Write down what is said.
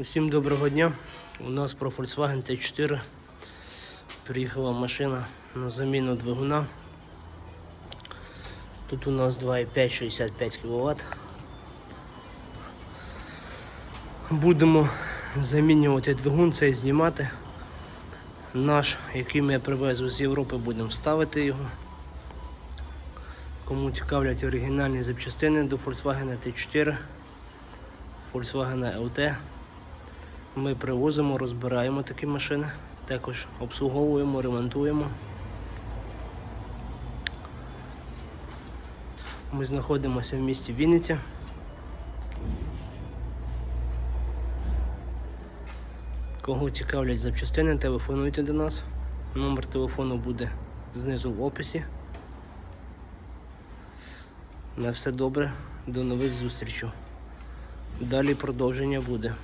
Усім доброго дня. У нас про Volkswagen T4 приїхала машина на заміну двигуна. Тут у нас 2,5 65 кВт. Будемо замінювати двигун, цей знімати. Наш, який ми привезли з Європи, будемо ставити його. Кому цікавлять оригінальні запчастини до Volkswagen T4, Volkswagen LT. Ми привозимо, розбираємо такі машини, також обслуговуємо, ремонтуємо. Ми знаходимося в місті Вінниця. Кого цікавлять запчастини, телефонуйте до нас. Номер телефону буде знизу в описі. На все добре, до нових зустрічей. Далі продовження буде.